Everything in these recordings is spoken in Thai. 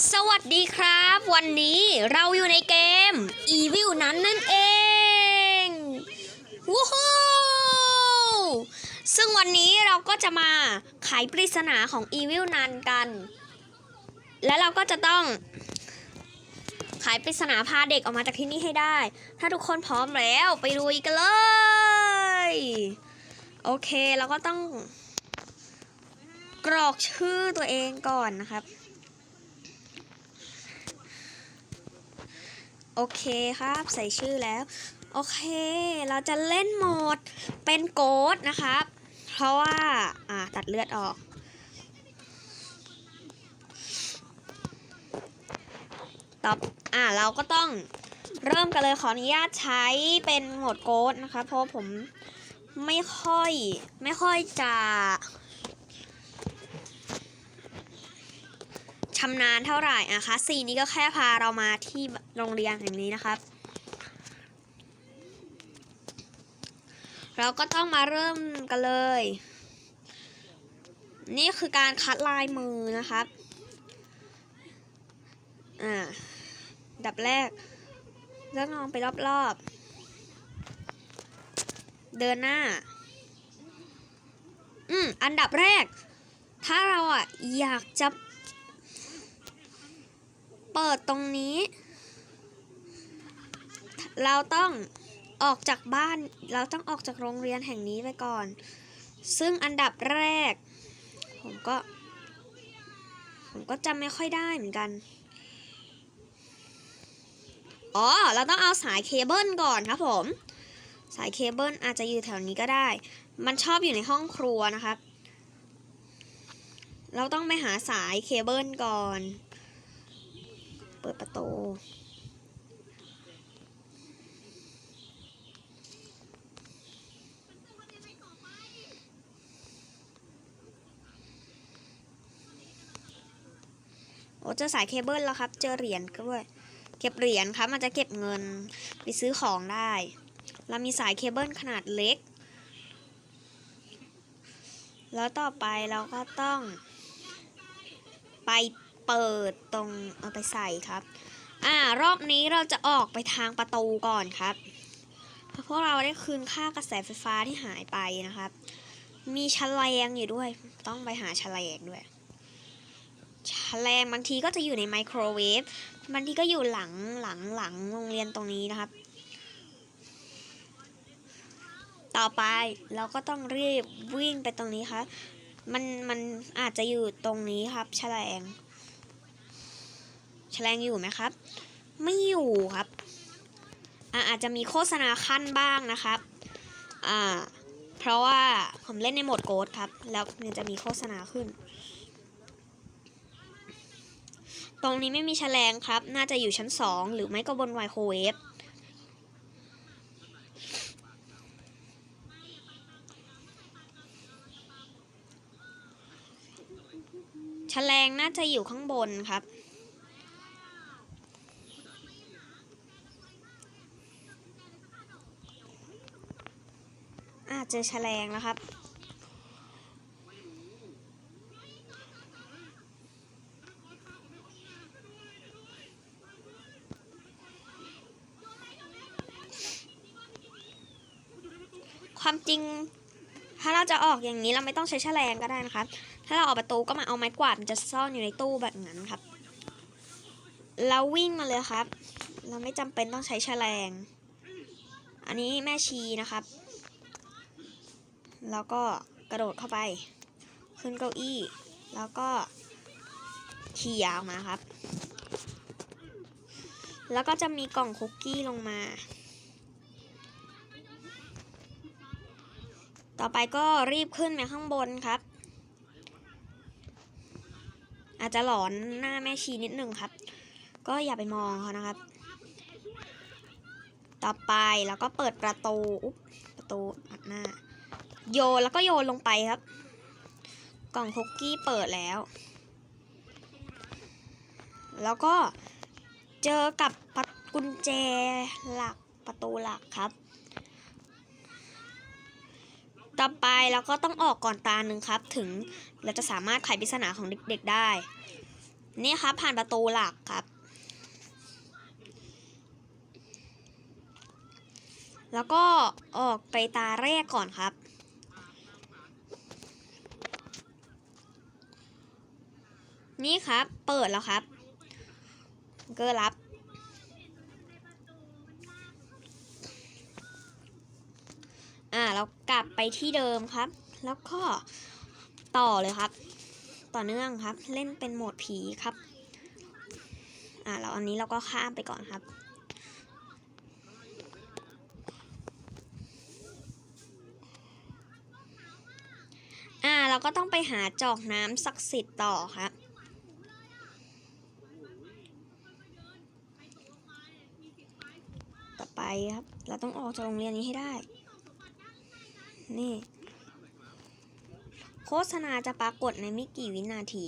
สวัสดีครับ วันนี้เราอยู่ในเกม Evil นั้นนั่นเองวู้ฮู้ซึ่งวันนี้เราก็จะมาไขปริศนาของ Evil นั้นกัน และเราก็จะต้องไขปริศนาพาเด็กออกมาจากที่นี่ให้ได้ ถ้าทุกคนพร้อมแล้วไปลุยกันเลย โอเคเราก็ต้องกรอกชื่อตัวเองก่อนนะครับ โอเคครับ ใส่ชื่อแล้ว โอเค เราจะเล่นโหมดเป็นโกดนะครับ เพราะว่า อ่า ตัดเลือดออกต่ออ่าเราก็ต้องเริ่มกันเลยขออนุญาตใช้เป็นโหมดโกดนะคะ เพราะผมไม่ค่อย ไม่ค่อยจะ ชำนาญเท่าไหร่อะคะสี่นี้ก็แค่พาเรามาที่โรงเรียนแห่งนี้นะครับ เราก็ต้องมาเริ่มกันเลย นี่คือการคัดลายมือนะครับอ่าดับแรกเลือกมองไปรอบๆ เดินหน้า อืม อันดับแรก ถ้าเราอะอยากจะ เปิดตรงนี้ เราต้องออกจากบ้าน เราต้องออกจากโรงเรียนแห่งนี้ไปก่อน ซึ่งอันดับแรก ผมก็ ผมก็จำไม่ค่อยได้เหมือนกัน อ๋อ เราต้องเอาสายเคเบิลก่อนครับผม สายเคเบิลอาจจะอยู่แถวนี้ก็ได้ มันชอบอยู่ในห้องครัวนะครับ เราต้องไปหาสายเคเบิลก่อน เปิดประตูโอ้เจอสายเคเบิลแล้วครับ เจอเหรียญก็ด้วย เก็บเหรียญครับ มันจะเก็บเงินไปซื้อของได้ เรามีสายเคเบิลขนาดเล็ก แล้วต่อไปเราก็ต้องไป เปิดตรงเอาไปใส่ครับ อ่ารอบนี้เราจะออกไปทางประตูก่อนครับเพราะพวกเราได้คืนค่ากระแสไฟฟ้าที่หายไปนะครับ มีแฉลงอยู่ด้วย ต้องไปหาแฉลงด้วยแฉลงบางทีก็จะอยู่ในไมโครเวฟบางทีก็อยู่หลังหลังหลังโรงเรียนตรงนี้นะครับ ต่อไปเราก็ต้องรีบวิ่งไปตรงนี้ครับ มันมันอาจจะอยู่ตรงนี้ครับแฉลง แฉลงอยู่ไหมครับ ไม่อยู่ครับอาอาจจะมีโฆษณาขั้นบ้างนะครับ อ่า เพราะว่าผมเล่นในโหมดโกดครับ แล้วมันจะมีโฆษณาขึ้น ตรงนี้ไม่มีแฉลงครับ น่าจะอยู่ชั้นสองหรือไม่ก็บนไมโครเวฟ แฉลงน่าจะอยู่ข้างบนครับ อาจ เจอแฉลงแล้วครับ ความจริง ถ้าเราจะออกอย่างนี้เราไม่ต้องใช้แฉลงก็ได้นะครับ ถ้าเราออกประตูก็มาเอาไม้กวาดมันจะซ่อนอยู่ในตู้แบบนั้นครับ เราวิ่งมาเลยครับ เราไม่จำเป็นต้องใช้แฉลง อันนี้แม่ชีนะครับ แล้วก็กระโดดเข้าไป ขึ้นเก้าอี้ แล้วก็ขี่ยาวมาครับ แล้วก็จะมีกล่องคุกกี้ลงมา ต่อไปก็รีบขึ้นไปข้างบนครับ อาจจะหลอนหน้าแม่ชีนิดหนึ่งครับ ก็อย่าไปมองเขานะครับ ต่อไปแล้วก็เปิดประตู อุ๊บประตูอัดหน้า โยนแล้วก็โยนลงไปครับ กล่องคุกกี้เปิดแล้ว แล้วก็เจอกับประกุญแจหลักประตูหลักครับ ต่อไปเราก็ต้องออกก่อนตาหนึ่งครับ ถึงเราจะสามารถไขปริศนาของเด็กๆได้ นี่ครับผ่านประตูหลักครับแล้วก็ออกไปตาแรกก่อนครับ นี่ครับ เปิดแล้วครับเกอร์รับ อ่า เรากลับไปที่เดิมครับ แล้วก็ต่อเลยครับ ต่อเนื่องครับ เล่นเป็นโหมดผีครับ อ่าแล้วอันนี้เราก็ข้ามไปก่อนครับอ่าเราก็ต้องไปหาจอกน้ำศักดิ์สิทธิ์ต่อครับ ต่อไป ครับ เราต้องออกจากโรงเรียนนี้ให้ได้ นี่ โฆษณาจะปรากฏในไม่กี่วินาที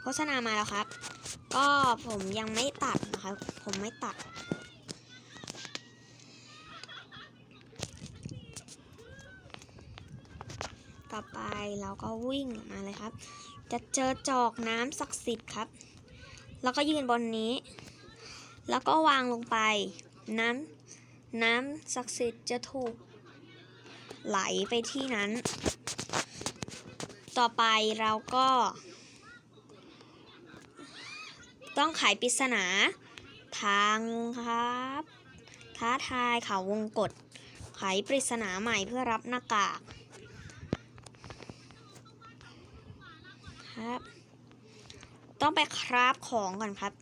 โฆษณามาแล้วครับ ก็ผมยังไม่ตัดนะครับ ผมไม่ตัด ต่อไปเราก็วิ่งมาเลยครับ จะเจอจอกน้ำศักดิ์สิทธิ์ครับ แล้วก็ยืนบนนี้แล้วก็วางลงไป น้ำน้ำศักดิ์สิทธิ์จะถูกไหลไปที่นั้น ต่อไปเราก็ ต้องไขปริศนา ทางครับ ท้าทายเขาวงกฏไขปริศนาใหม่เพื่อรับหน้ากากครับ ต้องไปคราฟของก่อนครับ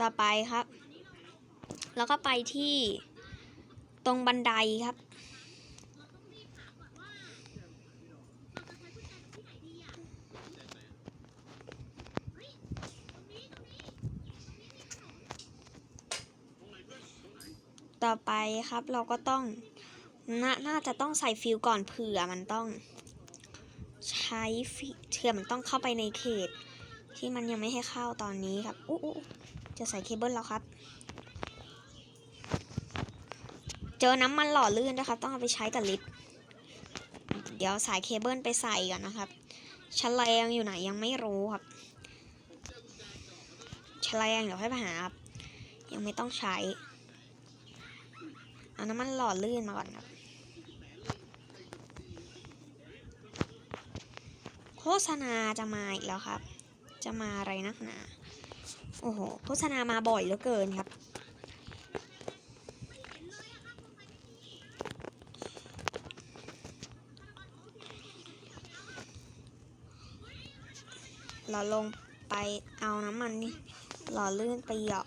ต่อไปครับ แล้วก็ไปที่ตรงบันไดครับ ต่อไปครับเราก็ต้องนน่าจะต้องใส่ฟิลก่อนเผื่อมันต้อง ใช้ฟิเผื่อมันต้องเข้าไปในเขต ที่มันยังไม่ให้เข้าตอนนี้ครับอู้อู้ จะใส่เคเบิลแล้วครับ เจอน้ำมันหล่อลื่นนะครับ ต้องเอาไปใช้กับลิฟต์เดี๋ยวสายเคเบิลไปใส่ก่อนนะครับแฉลงอยู่ไหนยังไม่รู้ครับแฉลงเดี๋ยวให้ไปหาครับยังไม่ต้องใช้เอาน้ำมันหล่อลื่นมาก่อนครับโฆษณาจะมาอีกแล้วครับ จะมาอะไรนักหนา โอ้โหโฆษณามาบ่อยเหลือเกินครับ เราลงไปเอาน้ำมันนี่หล่อลื่นไปเหยาะ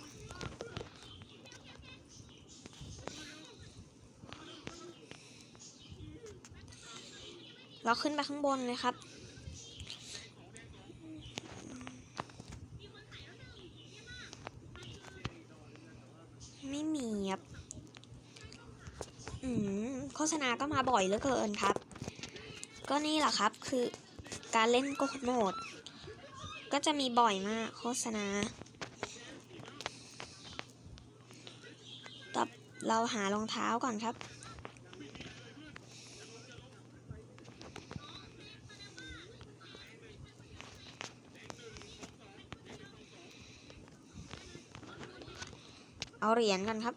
เราขึ้นไปข้างบนเลยครับ ไม่มีครับอืมโฆษณาก็มาบ่อยเหลือเกินครับ ก็นี่แหละครับคือการเล่นโกดโหมด ก็จะมีบ่อยมากโฆษณาต่อเราหารองเท้าก่อนครับ เหรียญกันครับ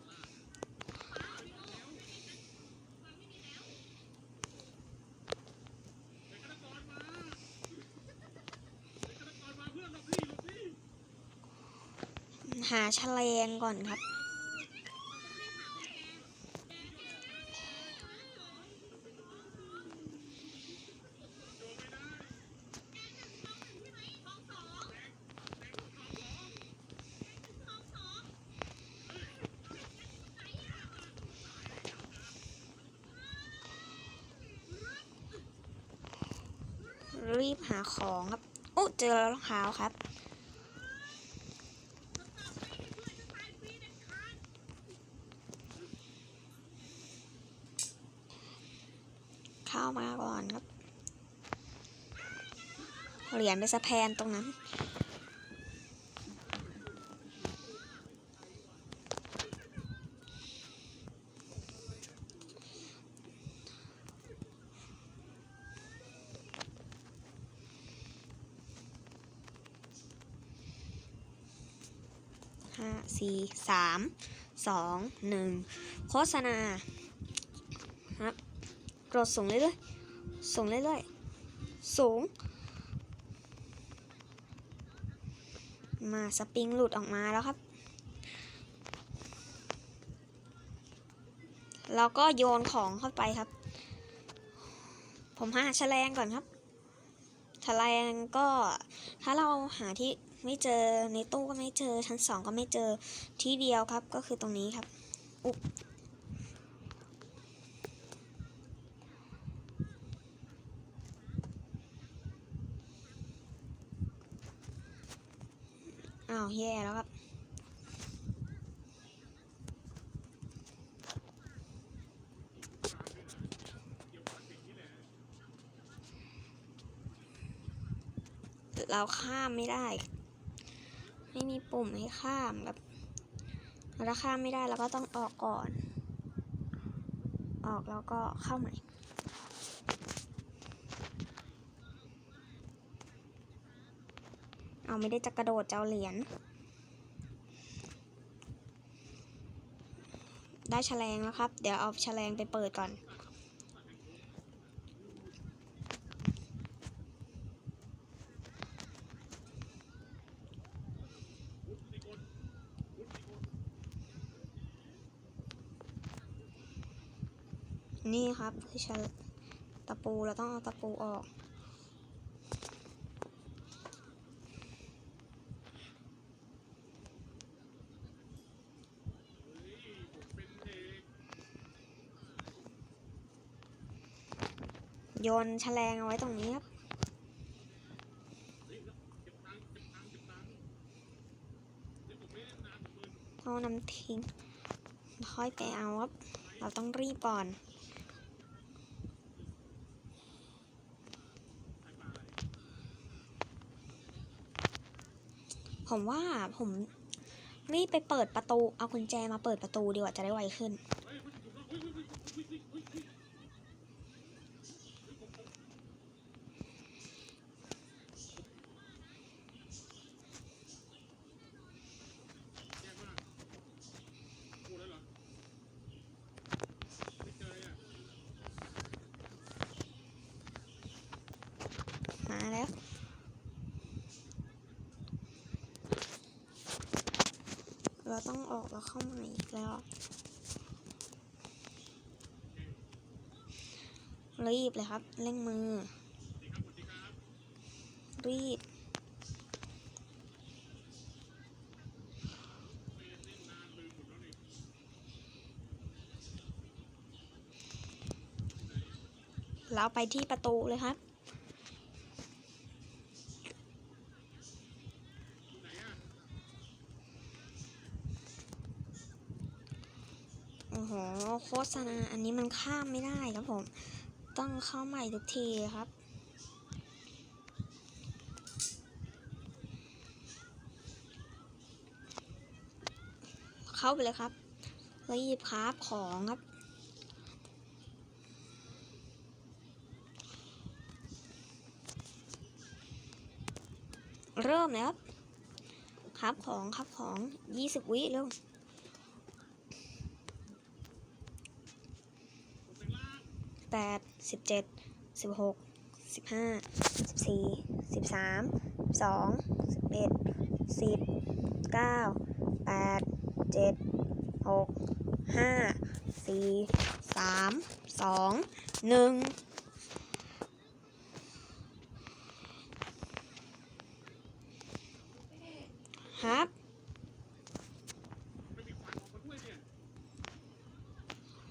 หาแฉลงก่อนครับ รีบหาของครับโอ้เจอรองเท้าครับ เข้ามาก่อนครับ เหรียญไปสะแพนตรงนั้น สี่สามสองหนึ่งโฆษณาครับกดส่งเรื่อยๆส่งเรื่อยๆสูง มาสปริงหลุดออกมาแล้วครับ แล้วก็โยนของเข้าไปครับ ผมหาแฉลงก่อนครับแฉลงก็ถ้าเราหาที่ ไม่เจอในตู้ก็ไม่เจอ ชั้นสองก็ไม่เจอที่เดียวครับ ก็คือตรงนี้ครับ อุ๊บอ้าวแย่แล้วครับเราข้ามไม่ได้ ไม่มีปุ่มให้ข้ามครับเราข้ามไม่ได้เราก็ต้องออกก่อน ออกแล้วก็เข้าใหม่เอาไม่ได้จะกระโดดจะเอาเหรียญได้แฉลงแล้วครับ เดี๋ยวเอาแฉลงไปเปิดก่อน นี่ครับคือฉลตะปูเราต้องเอาตะปูออก โยนแฉลงเอาไว้ตรงนี้ครับเอาน้ำทิ้งค่อยไปเอาครับ เราต้องรีบก่อน ผมว่าผมรีบไปเปิดประตู เอากุญแจมาเปิดประตูดีกว่าจะได้ไวขึ้น มาแล้ว เราต้องออกแล้วเข้ามาอีกแล้วรีบเลยครับเร่งมือ รีบ เราไปที่ประตูเลยครับ โอ้โห โฆ ษณาอันนี้มันข้ามไม่ได้ครับผม ต้องเข้าใหม่ทุกทีครับ เข้าไปเลยครับแล้วยิบคราฟของครับเริ่มแล้วครับครับของครับของ 20 วิเร็ว แปดสิบเจ็ดสิบหกสิบห้าสิบสี่สิบสามสองสิบเอ็ดสิบเก้าแปดเจ็ดหกห้าสี่สามสองหนึ่งครับ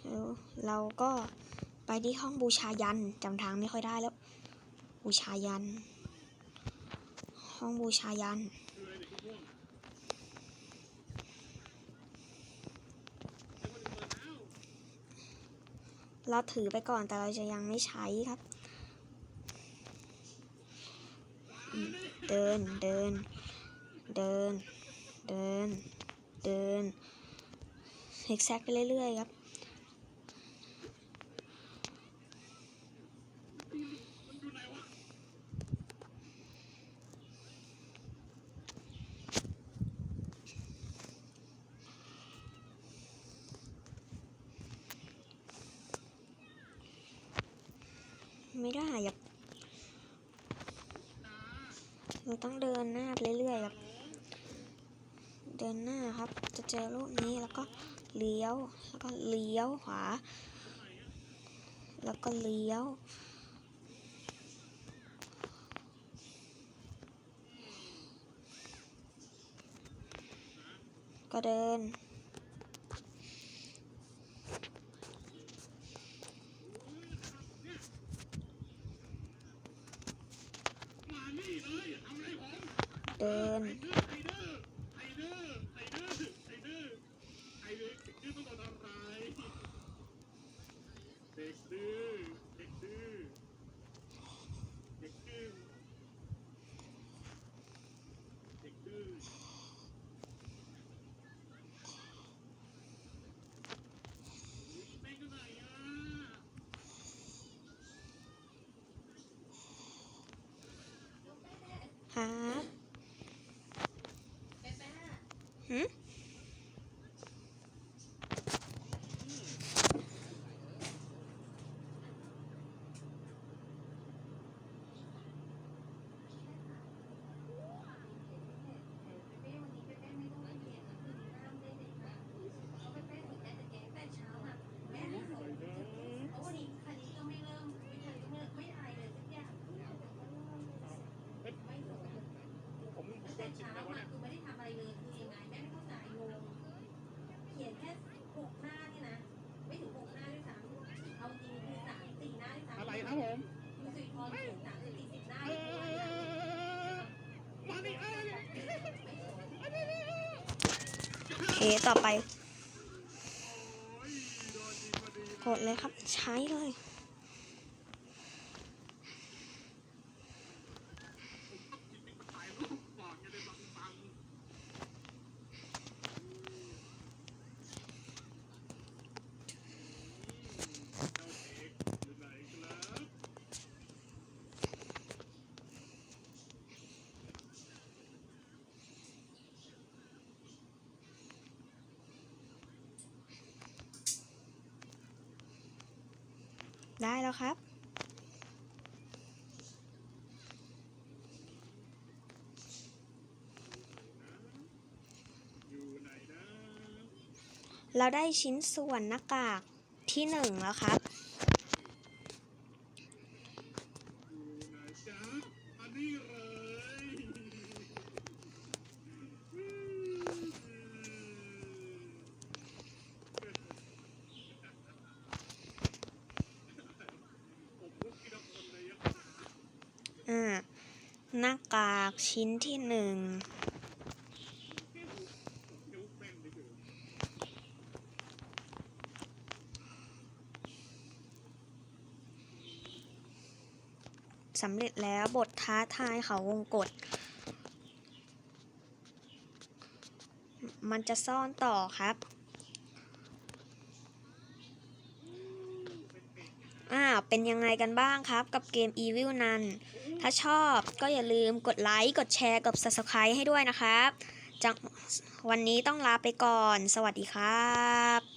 แล้วเราก็ ไปที่ห้องบูชายันจำทางไม่ค่อยได้แล้ว บูชายัน ห้องบูชายัน เราถือไปก่อนแต่เราจะยังไม่ใช้ครับ เดินเดิน เดิน เดิน เดินเซ็กแซกไปเรื่อยๆครับ อ ได้ครับเราต้องเดินหน้าไปเรื่อยๆครับ เดินหน้าครับ จะเจอรูปนี้แล้วก็ เลี้ยว แล้วก็เลี้ยวขวา แล้วก็เลี้ยว ก็เดิน เดิน เด็กดื้อเด็กดื้อเด็กดื้อเด็กดื้อไปกันไหนอะ ครับ หืมผมผมก็ชินแล้วว่าเนี่ย อะไรครับผมเออมาดิเอ้ย โอ เคต่อไปโอ้ยโดนยิงพอดีกดเลยครับ ใช้เลย ถ่ายรูปก่อนจะได้บังบังเจ้าเอกอยู่ไหนครับ ได้แล้วครับ เราได้ชิ้นส่วนหน้ากากที่หนึ่งแล้วครับ อยู่ไหนจ๊ะอันนี้เลยผมลุกทีละคนเลยอะ อ่า หน้ากาก ชิ้นที่หนึ่งสำเร็จแล้วบทท้าทายเขาวงกฏมันจะซ่อนต่อครับอ่าว เป็นยังไงกันบ้างครับกับเกม Evil นัน ถ้าชอบก็อย่าลืมกดไลค์ กดแชร์ กด Subscribe ให้ด้วยนะครับจังวันนี้ต้องลาไปก่อน สวัสดีครับ